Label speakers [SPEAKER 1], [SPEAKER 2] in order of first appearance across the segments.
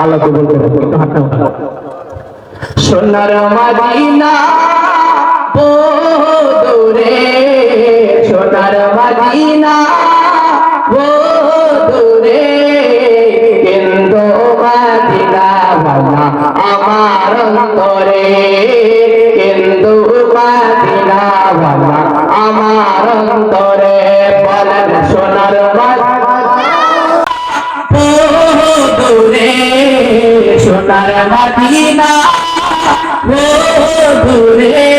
[SPEAKER 1] আল্লাহ কবুল উঠান সোনার মাদিনা দূরে সোনার মাদিনা দূরে কিন্তু মাদিনা আমার অন্তরে। মাদিনা আমার অন্তরে। সোনার মদিনা ও দূরে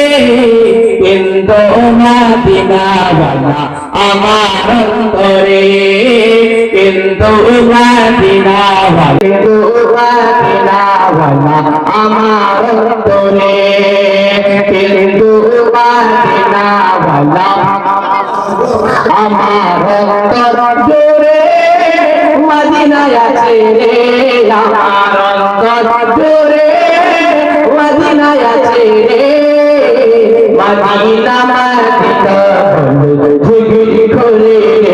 [SPEAKER 1] কিন্তু মদিনা বালা আমার অন্তরে। কিন্তু মদিনা বালা কিন্তু মদিনা বালা আমার অন্তরে। কিন্তু মদিনা বালা আমার অন্তর জোরে মদিনায় আছে আমার জোরে মদিনায় আছে রে। মদিনা মদিনা করে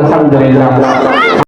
[SPEAKER 1] আলহামদুলিল্লাহ।